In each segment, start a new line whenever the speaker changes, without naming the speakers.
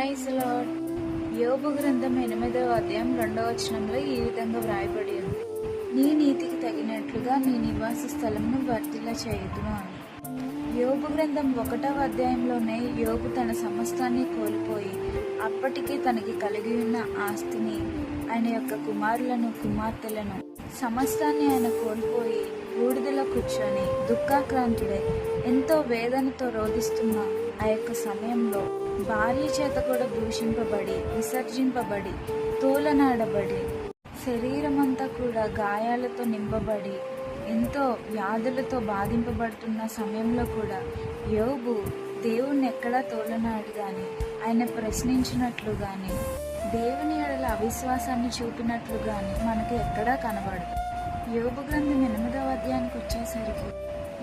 Praise lord. యోబు గ్రంథం ఎనిమిదవ అధ్యాయం రెండవ వచనంలో ఈ విధంగా వ్రాయబడి ఉంది. నీ నీతికి తగినట్లుగా నీ నివాస స్థలంను వర్తిల్ల చేయుదును అని. యోబు గ్రంథం ఒకటవ అధ్యాయంలోనే యోగు తన సమస్తాన్ని కోల్పోయి అప్పటికే తనకి కలిగి ఉన్న ఆస్తిని ఆయన యొక్క కుమారులను కుమార్తెలను సమస్తాన్ని ఆయన కోల్పోయి బూడిదలో కూర్చొని దుఃఖాక్రాంతుడై ఎంతో వేదనతో రోధిస్తున్న ఆ యొక్క సమయంలో భార్య చేత కూడా దూషింపబడి విసర్జింపబడి తోలనాడబడి శరీరం అంతా కూడా గాయాలతో నింపబడి ఎంతో వ్యాధులతో బాధింపబడుతున్న సమయంలో కూడా యోగు దేవుణ్ణి ఎక్కడా తోలనాడు కానీ ఆయన ప్రశ్నించినట్లు కానీ దేవుని ఎడల అవిశ్వాసాన్ని చూపినట్లు కానీ మనకి ఎక్కడా కనబడదు. యోగు గ్రంథం ఎనిమిదవ అధ్యాయానికి వచ్చేసరికి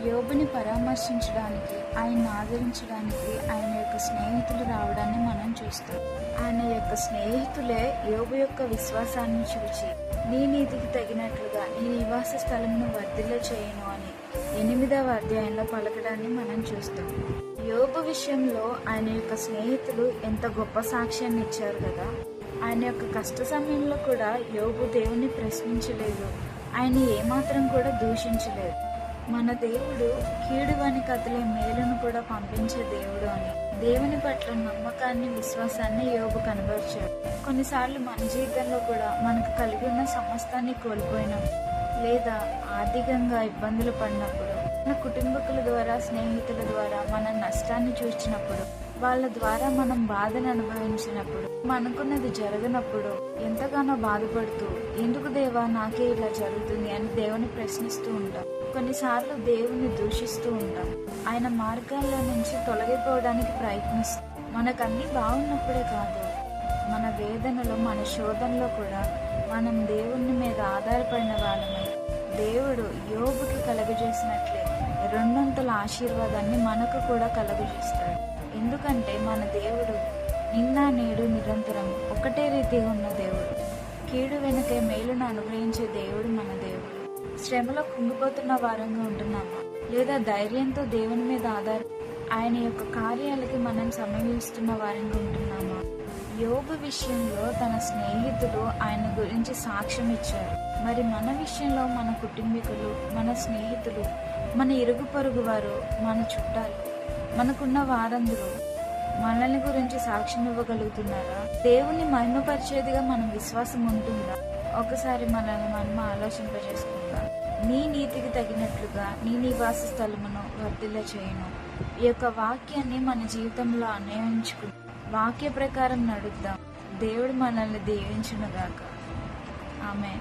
యోబుని పరామర్శించడానికి ఆయన ఆదరించడానికి ఆయన యొక్క స్నేహితులు రావడాన్ని మనం చూస్తాం. ఆయన యొక్క స్నేహితులే యోబు యొక్క విశ్వాసాన్ని చూచి నీ నీతికి తగినట్లుగా నీ నివాస స్థలంను వర్ధిల్ల చేయను అని ఎనిమిదవ అధ్యాయంలో పలకడాన్ని మనం చూస్తాం. యోబు విషయంలో ఆయన యొక్క స్నేహితులు ఎంత గొప్ప సాక్ష్యాన్ని ఇచ్చారు కదా? ఆయన యొక్క కష్ట సమయంలో కూడా యోబు దేవుణ్ణి ప్రశ్నించలేదు. ఆయన ఏమాత్రం కూడా దూషించలేదు. మన దేవుడు కీడు అని కథలే మేలును కూడా పంపించే దేవుడు అని. దేవుని పట్ల నమ్మకాన్ని విశ్వాసాన్ని యోగు కనబరిచాడు. కొన్నిసార్లు మన జీవితంలో కూడా మనకు కలిగి ఉన్న సమస్తాన్ని కోల్పోయినప్పుడు లేదా ఆర్థికంగా ఇబ్బందులు పడినప్పుడు మన కుటుంబకుల ద్వారా స్నేహితుల ద్వారా మన నష్టాన్ని చూసినప్పుడు వాళ్ళ ద్వారా మనం బాధను అనుభవించినప్పుడు మనకున్నది జరగనప్పుడు ఎంతగానో బాధపడుతూ ఎందుకు దేవా నాకే ఇలా జరుగుతుంది అని దేవుని ప్రశ్నిస్తూ ఉంటాం. కొన్నిసార్లు దేవుణ్ణి దూషిస్తూ ఉంటాం. ఆయన మార్గాల్లో నుంచి తొలగిపోవడానికి ప్రయత్నిస్తాం. మనకన్నీ బాగున్నప్పుడే కాదు మన వేదనలో మన శోధనలో కూడా మనం దేవుని మీద ఆధారపడిన వాళ్ళమై దేవుడు యోగుకి కలుగజేసినట్లే రెండొంతుల ఆశీర్వాదాన్ని మనకు కూడా కలుగజేస్తాడు. ఎందుకంటే మన దేవుడు నిన్న నేడు నిరంతరం ఒకటే రీతిగా ఉన్న దేవుడు. కీడు వెనుకే మేలును అనుగ్రహించే దేవుడు మన దేవుడు. శ్రమలో కుంగిపోతున్న వారంగా ఉంటున్నామా లేదా ధైర్యంతో దేవుని మీద ఆధార ఆయన యొక్క కార్యాలకి మనం సమీపిస్తున్న వారంగా ఉంటున్నామా? యోగు విషయంలో తన స్నేహితులు ఆయన గురించి సాక్ష్యం ఇచ్చారు మరి మన విషయంలో మన కుటుంబీకులు మన స్నేహితులు మన ఇరుగు పొరుగు వారు మన చుట్టాలు మనకున్న వారందరూ మనల్ని గురించి సాక్ష్యం ఇవ్వగలుగుతున్నారా? దేవుణ్ణి మహిమపరిచేదిగా మనం విశ్వాసం ఉంటుందా? ఒకసారి మనల్ని మనం ఆలోచింపజేసుకుంటాం నీ నీతికి తగినట్లుగా నీ నివాస స్థలమును వర్ధిల్ల చేయను. ఈ యొక్క వాక్యాన్ని మన జీవితంలో అన్వయించుకు వాక్య ప్రకారం నడుద్దాం. దేవుడు మనల్ని దీవించునుగాక. ఆమె